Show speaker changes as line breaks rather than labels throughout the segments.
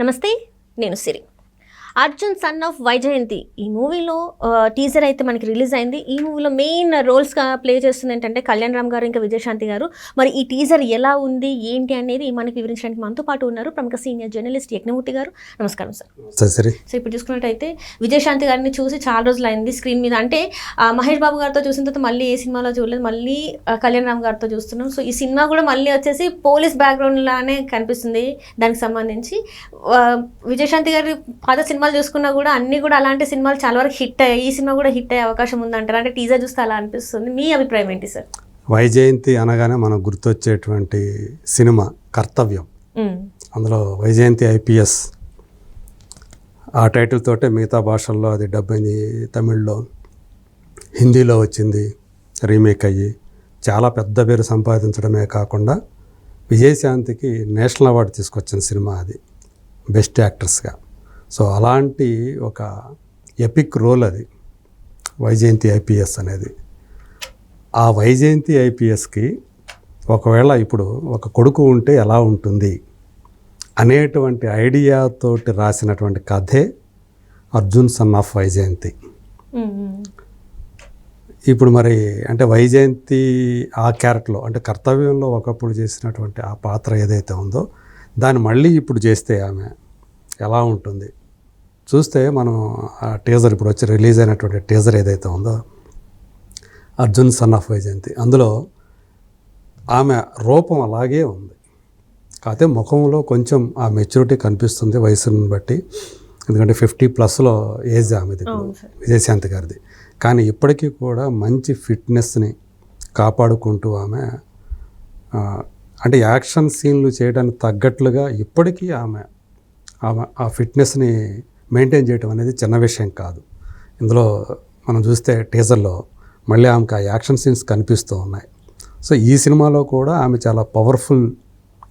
నమస్తే నేను సిరి. Arjun son of Vyjayanthi. ఈ మూవీలో టీజర్ అయితే మనకి రిలీజ్ అయింది. ఈ మూవీలో మెయిన్ రోల్స్గా ప్లే చేస్తుంది ఏంటంటే కళ్యాణ్ రామ్ గారు ఇంకా విజయశాంతి గారు. మరి ఈ టీజర్ ఎలా ఉంది ఏంటి అనేది మనకి వివరించడానికి మనతో పాటు ఉన్నారు ప్రముఖ సీనియర్ జర్నలిస్ట్ యజ్ఞమూర్తి గారు. నమస్కారం సార్.
సరే
సో ఇప్పుడు చూసుకున్నట్టయితే విజయశాంతి గారిని చూసి చాలా రోజులు అయింది స్క్రీన్ మీద. అంటే మహేష్ బాబు గారితో చూసిన తర్వాత మళ్ళీ ఏ సినిమాలో చూడలేదు మళ్ళీ కళ్యాణ్ రామ్ గారితో చూస్తున్నాం. సో ఈ సినిమా కూడా మళ్ళీ వచ్చేసి పోలీస్ బ్యాక్గ్రౌండ్ లానే కనిపిస్తుంది దానికి సంబంధించి. విజయశాంతి గారి పాత సినిమాలు చూసుకున్నా కూడా అన్ని కూడా అలాంటి సినిమాలు చాలా వరకు హిట్ అయ్యాయి. ఈ సినిమా కూడా హిట్ అయ్యే అవకాశం ఉందంటారు? అంటే టీజర్ చూస్తే అలా అనిపిస్తుంది. మీ అభిప్రాయం ఏంటి సార్?
వైజయంతి అనగానే మనకు గుర్తొచ్చేటువంటి సినిమా కర్తవ్యం. అందులో వైజయంతి ఐపీఎస్. ఆ టైటిల్ తోటే మిగతా భాషల్లో అది డబ్ అయింది. తమిళ్ళో హిందీలో వచ్చింది రీమేక్ అయ్యి చాలా పెద్ద పేరు సంపాదించడమే కాకుండా విజయశాంతికి నేషనల్ అవార్డు తీసుకొచ్చిన సినిమా అది. బెస్ట్ యాక్ట్రెస్గా. సో అలాంటి ఒక ఎపిక్ రోల్ అది. వైజయంతి ఐపీఎస్ అనేది. ఆ వైజయంతి ఐపీఎస్కి ఒకవేళ ఇప్పుడు ఒక కొడుకు ఉంటే ఎలా ఉంటుంది? అనేటువంటి ఐడియాతోటి రాసినటువంటి కథే అర్జున్ సన్ ఆఫ్ వైజయంతి. ఇప్పుడు మరి అంటే వైజయంతి ఆ క్యారెక్టర్లో అంటే కర్తవ్యంలో ఒకప్పుడు చేసినటువంటి ఆ పాత్ర ఏదైతే ఉందో దాన్ని మళ్ళీ ఇప్పుడు చేస్తే ఆమె ఎలా ఉంటుంది? చూస్తే మనం ఆ టీజర్ ఇప్పుడు వచ్చి రిలీజ్ అయినటువంటి టీజర్ ఏదైతే ఉందో అర్జున్ సన్ ఆఫ్ వైజయంతి అందులో ఆమె రూపం అలాగే ఉంది. కాకపోతే ముఖంలో కొంచెం ఆ మెచ్యూరిటీ కనిపిస్తుంది వయసుని బట్టి. ఎందుకంటే ఫిఫ్టీ ప్లస్లో ఏజ్ ఆమెది. విజయశాంతి గారిది. కానీ ఇప్పటికీ కూడా మంచి ఫిట్నెస్ని కాపాడుకుంటూ ఆమె అంటే యాక్షన్ సీన్లు చేయడానికి తగ్గట్లుగా ఇప్పటికీ ఆమె ఆమె ఆ ఫిట్నెస్ని మెయింటైన్ చేయడం అనేది చిన్న విషయం కాదు. ఇందులో మనం చూస్తే టీజర్లో మళ్ళీ ఆమెకు ఆ యాక్షన్ సీన్స్ కనిపిస్తూ ఉన్నాయి. సో ఈ సినిమాలో కూడా ఆమె చాలా పవర్ఫుల్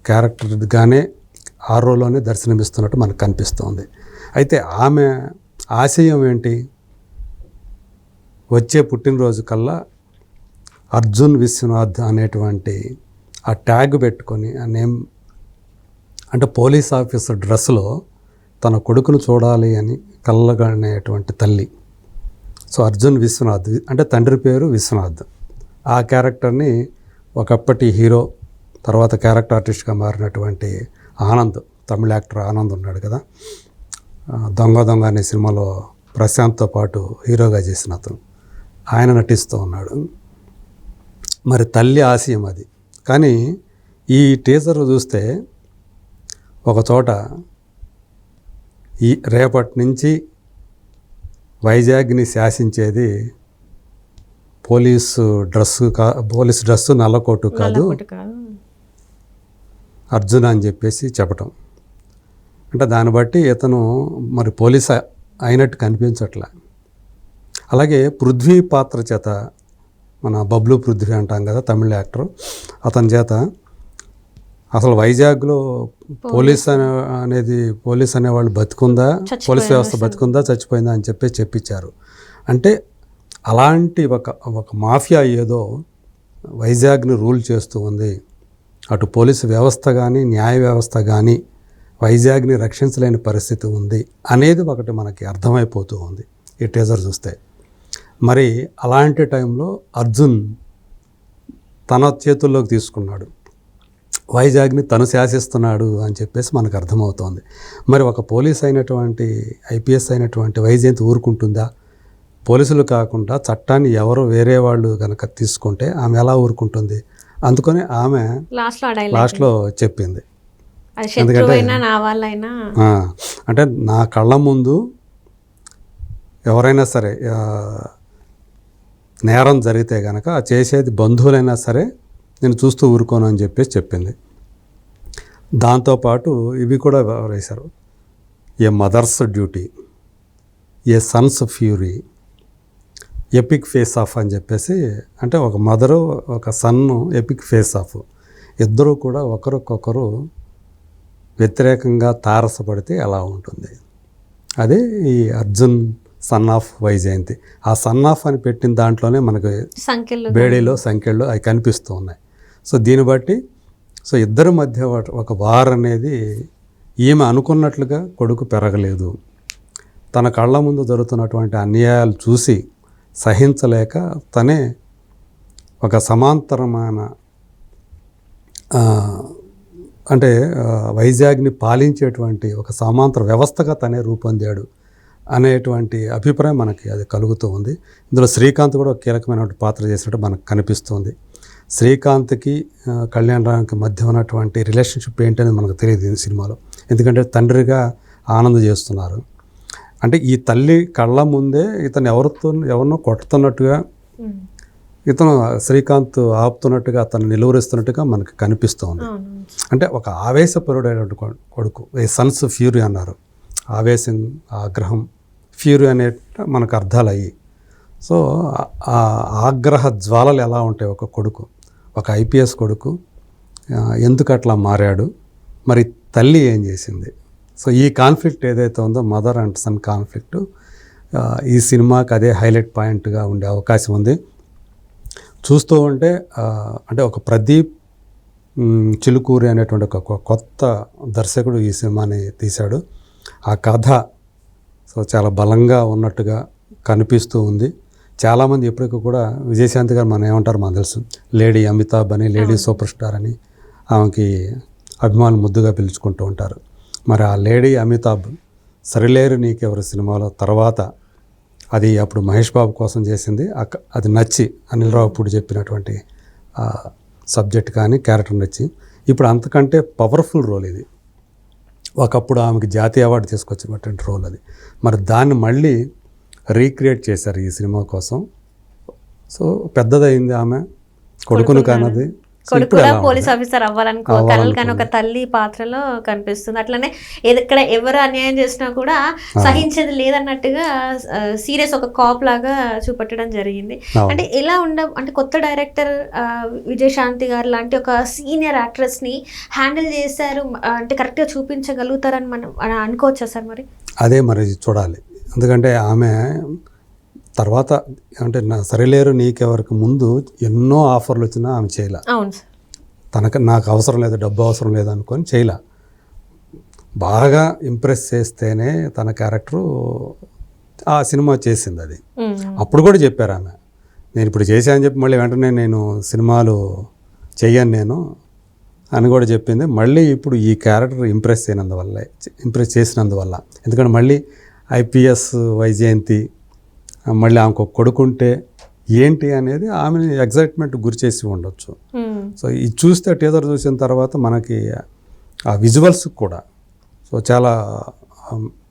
క్యారెక్టర్గానే ఆ రోల్లోనే దర్శనమిస్తున్నట్టు మనకు కనిపిస్తోంది. అయితే ఆమె ఆశయం ఏంటి? వచ్చే పుట్టినరోజు కల్లా అర్జున్ విశ్వనాథ్ అనేటువంటి ఆ ట్యాగ్ పెట్టుకొని ఆ నేమ్ అంటే పోలీస్ ఆఫీసర్ డ్రెస్లో తన కొడుకును చూడాలి అని కళ్ళగనేటువంటి తల్లి. సో అర్జున్ విశ్వనాథ్. అంటే తండ్రి పేరు విశ్వనాథ్. ఆ క్యారెక్టర్ని ఒకప్పటి హీరో తర్వాత క్యారెక్టర్ ఆర్టిస్ట్గా మారినటువంటి ఆనంద్ తమిళ యాక్టర్ ఆనంద్ ఉన్నాడు కదా. దొంగ దొంగ అనే సినిమాలో ప్రశాంత్తో పాటు హీరోగా చేసిన అతను. ఆయన నటిస్తూ ఉన్నాడు. మరి తల్లి ఆశయం అది. కానీ ఈ టీజర్ చూస్తే ఒక చోట ఈ రేపటి నుంచి వైజాగ్ని శాసించేది పోలీసు డ్రెస్సు కా పోలీసు డ్రెస్సు నల్లకోటు కాదు. అర్జున్ అని చెప్పేసి చెప్పటం. అంటే దాన్ని బట్టి ఇతను మరి పోలీస్ అయినట్టు కనిపించట్లే. అలాగే పృథ్వీ పాత్ర చేత మన బబ్లు పృథ్వీ అంటాం కదా తమిళ యాక్టర్ అతని చేత అసలు వైజాగ్లో పోలీస్ అనే అనేది పోలీస్ అనేవాళ్ళు బతుకుందా? పోలీస్ వ్యవస్థ బతుకుందా? చచ్చిపోయిందా? అని చెప్పి చెప్పించారు. అంటే అలాంటి ఒక ఒక మాఫియా ఏదో వైజాగ్ని రూల్ చేస్తూ ఉంది. అటు పోలీసు వ్యవస్థ కానీ న్యాయ వ్యవస్థ కానీ వైజాగ్ని రక్షించలేని పరిస్థితి ఉంది అనేది ఒకటి మనకి అర్థమైపోతూ ఉంది ఈ టీజర్ చూస్తే. మరి అలాంటి టైంలో అర్జున్ తన చేతుల్లోకి తీసుకున్నాడు. వైజాగ్ని తను శాసిస్తున్నాడు అని చెప్పేసి మనకు అర్థమవుతోంది. మరి ఒక పోలీస్ అయినటువంటి ఐపీఎస్ అయినటువంటి వైజయంతి ఊరుకుంటుందా? పోలీసులు కాకుండా చట్టాన్ని ఎవరు వేరే వాళ్ళు కనుక తీసుకుంటే ఆమె ఎలా ఊరుకుంటుంది? అందుకని ఆమె లాస్ట్లో చెప్పింది. ఆ, అంటే నా కళ్ళ ముందు ఎవరైనా సరే నేరం జరిగితే కనుక చేసేది బంధువులైనా సరే నేను చూస్తూ ఊరుకోను అని చెప్పేసి చెప్పింది. దాంతోపాటు ఇవి కూడా వేశారు. A mother's duty a son's fury epic face off అని చెప్పేసి అంటే ఒక మదరు ఒక సన్ను ఎపిక్ ఫేస్ ఆఫ్. ఇద్దరూ కూడా ఒకరికొకరు వ్యతిరేకంగా తారసపడితే ఎలా ఉంటుంది? అదే ఈ అర్జున్ సన్ ఆఫ్ వైజయంతి. ఆ సన్ ఆఫ్ అని పెట్టిన దాంట్లోనే మనకు బేడీలో సంఖ్యలు అవి కనిపిస్తూ ఉన్నాయి. సో దీన్ని బట్టి సో ఇద్దరి మధ్య ఒక- వార్ అనేది ఈమె అనుకున్నట్లుగా కొడుకు పెరగలేదు. తన కళ్ళ ముందు జరుగుతున్నటువంటి అన్యాయాలు చూసి సహించలేక తనే ఒక సమాంతరమైన అంటే వైజాగ్ని పాలించేటువంటి ఒక సమాంతర వ్యవస్థగా తనే రూపొందాడు అనేటువంటి అభిప్రాయం మనకి అది కలుగుతూ ఉంది. ఇందులో శ్రీకాంత్ కూడా ఒక కీలకమైనటువంటి పాత్ర చేసినట్టు మనకు కనిపిస్తుంది శ్రీకాంత్కి కళ్యాణ్ రామ్కి మధ్య ఉన్నటువంటి రిలేషన్షిప్ ఏంటనేది మనకు తెలియదు ఈ సినిమాలో. ఎందుకంటే తండ్రిగా ఆనందం చేస్తున్నారు. అంటే ఈ తల్లి కళ్ళ ముందే ఇతను ఎవరితో ఎవరినో కొడుతున్నట్టుగా
ఉమ్.
ఇతను శ్రీకాంత్ ఆపుతున్నట్టుగా అతను నిలువరిస్తున్నట్టుగా మనకు కనిపిస్తోంది. అంటే ఒక ఆవేశపరుడైనటువంటి కొడుకు ఏ సన్స్ ఫ్యూరీ అన్నారు. ఆవేశం ఆగ్రహం ఫ్యూరీ అనే మనకు అర్థాలు అయ్యి సో ఆగ్రహ జ్వాలలు ఎలా ఉంటాయి ఒక కొడుకు? ఒక ఐపీఎస్ కొడుకు ఎందుకు అట్లా మారాడు? మరి తల్లి ఏం చేసింది? సో ఈ కాన్ఫ్లిక్ట్ ఏదైతే ఉందో మదర్ అండ్ సన్ కాన్ఫ్లిక్ట్ ఈ సినిమాకి అదే హైలైట్ పాయింట్గా ఉండే అవకాశం ఉంది. చూస్తూ ఉంటే అంటే ఒక ప్రదీప్ చిలుకూరి అనేటువంటి ఒక కొ- కొత్త దర్శకుడు ఈ సినిమాని తీశాడు. ఆ కథ సో చాలా బలంగా ఉన్నట్టుగా కనిపిస్తూ ఉంది. చాలామంది ఇప్పటికీ కూడా విజయశాంతి గారు మనం ఏమంటారు మనకు తెలుసు. లేడీ అమితాబ్ అని లేడీ సూపర్ స్టార్ అని ఆమెకి అభిమానులు ముద్దుగా పిలుచుకుంటూ ఉంటారు. మరి ఆ లేడీ అమితాబ్ సరిలేరు నీకెవరు సినిమాలో? తర్వాత అది అప్పుడు మహేష్ బాబు కోసం చేసింది అక్క- అది నచ్చి అనిల్ రావు ఇప్పుడు చెప్పినటువంటి సబ్జెక్ట్ కానీ క్యారెక్టర్ నచ్చి. ఇప్పుడు అంతకంటే పవర్ఫుల్ రోల్ ఇది. ఒకప్పుడు ఆమెకి జాతీయ అవార్డు తీసుకొచ్చినటువంటి రోల్ అది. మరి దాన్ని మళ్ళీ రీక్రియేట్ చేశారు ఈ సినిమా కోసం. సో పెద్దదైంది ఆమె. కొడుకును కానది.
కొడుకు కూడా పోలీస్ ఆఫీసర్ అవ్వాలనుకో కలలు కానీ ఒక తల్లి పాత్రలో కనిపిస్తుంది. అట్లనే ఇక్కడ ఎవరు అన్యాయం చేసినా కూడా సహించేది లేదన్నట్టుగా సీరియస్ ఒక కాప్ లాగా చూపెట్టడం జరిగింది. అంటే ఎలా ఉండ అంటే కొత్త డైరెక్టర్ విజయశాంతి గారు లాంటి ఒక సీనియర్ యాక్ట్రెస్ని హ్యాండిల్ చేశారు. అంటే కరెక్ట్గా చూపించగలుగుతారని మనం అని అనుకోవచ్చా సార్ మరి?
అదే మరి చూడాలి. ఎందుకంటే ఆమె తర్వాత అంటే నా సరిలేరు నీకెవరికి ముందు ఎన్నో ఆఫర్లు వచ్చినా ఆమె చేయలే. తనకు నాకు అవసరం లేదు డబ్బు అవసరం లేదు అనుకొని చేయలే. బాగా ఇంప్రెస్ చేస్తేనే తన క్యారెక్టరు ఆ సినిమా చేసింది అది. అప్పుడు కూడా చెప్పారు ఆమె. నేను ఇప్పుడు చేశానని చెప్పి మళ్ళీ వెంటనే నేను సినిమాలు చెయ్యను నేను అని కూడా చెప్పింది. మళ్ళీ ఇప్పుడు ఈ క్యారెక్టర్ ఇంప్రెస్ అయినందువల్ల ఇంప్రెస్ చేసినందువల్ల. ఎందుకంటే మళ్ళీ ఐపీఎస్ వైజయంతి మళ్ళీ ఆమెకు కొడుకుంటే ఏంటి అనేది ఆమెని ఎగ్జైట్మెంట్ గురి చేసి ఉండొచ్చు. సో ఇది చూస్తే టీజర్ చూసిన తర్వాత మనకి ఆ విజువల్స్ కూడా సో చాలా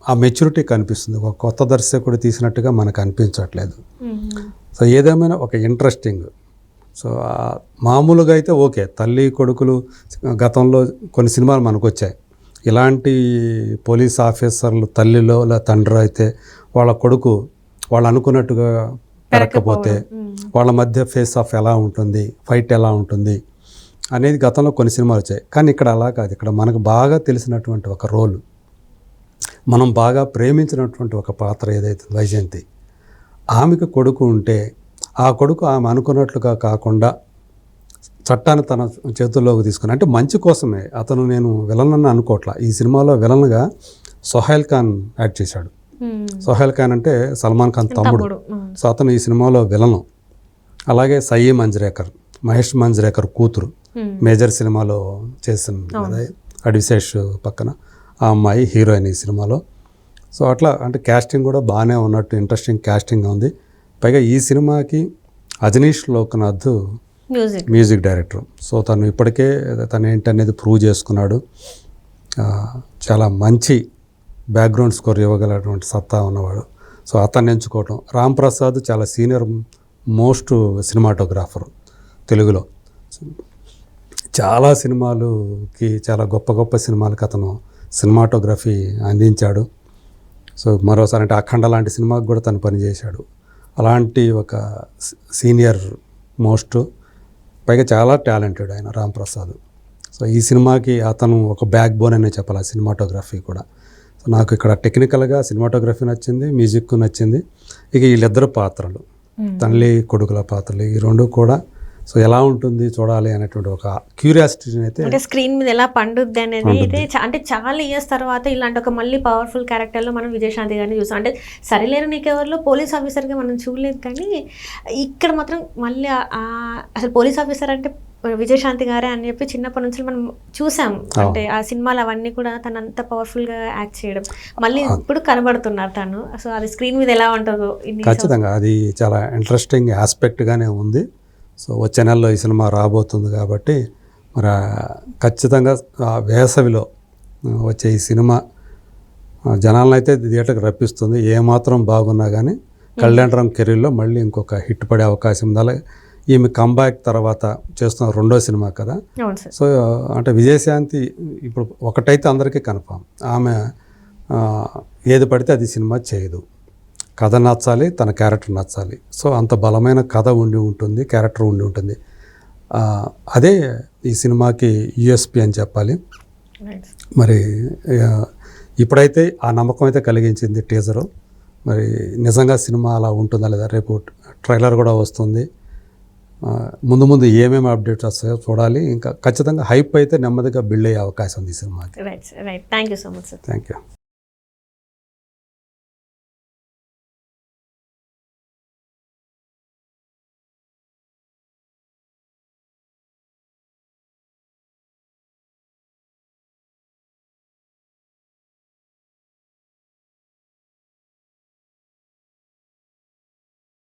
ఆ- మెచ్యూరిటీ కనిపిస్తుంది. ఒక కొత్త దర్శకుడు తీసినట్టుగా మనకు అనిపించట్లేదు. సో ఏదేమైనా ఒక ఇంట్రెస్టింగ్. సో మామూలుగా అయితే ఓకే. తల్లి కొడుకులు గతంలో కొన్ని సినిమాలు మనకు వచ్చాయి ఇలాంటి పోలీస్ ఆఫీసర్లు తల్లిలో లేదా తండ్రి అయితే వాళ్ళ కొడుకు వాళ్ళు అనుకున్నట్టుగా పెరగకపోతే
ఉమ్.
వాళ్ళ మధ్య ఫేస్ ఆఫ్ ఎలా ఉంటుంది? ఫైట్ ఎలా ఉంటుంది? అనేది గతంలో కొన్ని సినిమాలు వచ్చాయి. కానీ ఇక్కడ అలా కాదు. ఇక్కడ మనకు బాగా తెలిసినటువంటి ఒక రోలు. మనం బాగా ప్రేమించినటువంటి ఒక పాత్ర ఏదైతే వైజయంతి. ఆమెకు కొడుకు ఉంటే ఆ కొడుకు ఆమె అనుకున్నట్లుగా కాకుండా చట్టాన్ని తన చేతుల్లోకి తీసుకుని అంటే మంచి కోసమే. అతను నేను విలన్ అని అనుకోవట్లా ఈ సినిమాలో విలన్గా సొహైల్ ఖాన్ యాక్ట్ చేశాడు. సొహైల్ ఖాన్ అంటే సల్మాన్ ఖాన్ తమ్ముడు. సో అతను ఈ సినిమాలో విలను. అలాగే సయ్యి మంజ్రేకర్ మహేష్ మంజ్రేకర్ కూతురు. మేజర్ సినిమాలో చేసిన కదా అడివిశేష్ పక్కన ఆ అమ్మాయి హీరోయిన్ ఈ సినిమాలో. సో అట్లా అంటే క్యాస్టింగ్ కూడా బాగానే ఉన్నట్టు ఇంట్రెస్టింగ్ క్యాస్టింగ్ ఉంది. పైగా ఈ సినిమాకి Ajaneesh Loknath
music
music director so తను ఇప్పటికే తను ఏంటనేది ప్రూవ్ చేసుకున్నాడు. చాలా మంచి బ్యాక్గ్రౌండ్ స్కోర్ ఇవ్వగలటువంటి సత్తా ఉన్నవాడు. సో అతన్ని ఎంచుకోవటం. రామ్ ప్రసాద్ చాలా సీనియర్ మోస్ట్ సినిమాటోగ్రాఫర్ తెలుగులో. చాలా సినిమాలుకి చాలా గొప్ప గొప్ప సినిమాలకు అతను సినిమాటోగ్రఫీ అందించాడు. సో మరోసారి అంటే అఖండ లాంటి సినిమాకి కూడా తను పనిచేశాడు. అలాంటి ఒక సీనియర్ మోస్ట్ పైగా చాలా టాలెంటెడ్ ఆయన రామ్ ప్రసాద్. సో ఈ సినిమాకి అతను ఒక బ్యాక్ బోన్ అనే చెప్పాలి ఆ సినిమాటోగ్రఫీ కూడా. సో నాకు ఇక్కడ టెక్నికల్గా సినిమాటోగ్రఫీ నచ్చింది మ్యూజిక్ నచ్చింది. ఇక వీళ్ళిద్దరు పాత్రలు. తల్లి కొడుకుల పాత్రలు ఈ రెండు కూడా సో ఎలా ఉంటుంది చూడాలి అనేటువంటి ఒక క్యూరియాసిటీని అయితే
అంటే స్క్రీన్ మీద ఎలా పండుద్ది అనేది అయితే అంటే చాలా ఇయర్స్ తర్వాత ఇలాంటి ఒక మళ్ళీ పవర్ఫుల్ క్యారెక్టర్లో మనం విజయశాంతి గారిని చూసాం అంటే సరిలేరు నీకెవరిలో పోలీస్ ఆఫీసర్గా మనం చూడలేదు కానీ ఇక్కడ మాత్రం మళ్ళీ అసలు పోలీస్ ఆఫీసర్ అంటే విజయశాంతి గారే అని చెప్పి చిన్నప్పటి నుంచి మనం చూసాం. అంటే ఆ సినిమాలు అవన్నీ కూడా తను అంత పవర్ఫుల్గా యాక్ట్ చేయడం. మళ్ళీ ఇప్పుడు కనబడుతున్నారు తను. సో అది స్క్రీన్ మీద ఎలా ఉంటుందో
ఖచ్చితంగా అది చాలా ఇంట్రెస్టింగ్ ఆస్పెక్ట్గానే ఉంది. సో వచ్చే నెలలో ఈ సినిమా రాబోతుంది కాబట్టి మరి ఖచ్చితంగా ఆ వేసవిలో వచ్చే ఈ సినిమా జనాలను అయితే థియేటర్కి రప్పిస్తుంది. ఏమాత్రం బాగున్నా కానీ కళ్యాణరామ్ కెరీర్లో మళ్ళీ ఇంకొక హిట్ పడే అవకాశం ఉంది అలాగే ఈమె కంబ్యాక్ తర్వాత చేస్తున్న రెండో సినిమా కదా. సో అంటే విజయశాంతి ఇప్పుడు ఒకటైతే అందరికీ కన్ఫామ్. ఆమె ఏది పడితే అది సినిమా చేయదు. కథ నచ్చాలి తన క్యారెక్టర్ నచ్చాలి. సో అంత బలమైన కథ ఉండి ఉంటుంది క్యారెక్టర్ ఉండి ఉంటుంది. అదే ఈ సినిమాకి యుఎస్పి అని చెప్పాలి. మరి ఇప్పుడైతే ఆ నమ్మకం అయితే కలిగించింది టీజరు. మరి నిజంగా సినిమా అలా ఉంటుందా లేదా రేపు ట్రైలర్ కూడా వస్తుంది. ముందు ముందు ఏమేమి అప్డేట్స్ వస్తాయో చూడాలి. ఇంకా ఖచ్చితంగా హైప్ అయితే నెమ్మదిగా బిల్డ్ అయ్యే అవకాశం ఉంది ఈ సినిమాకి.
Right right thank you so much sir
thank you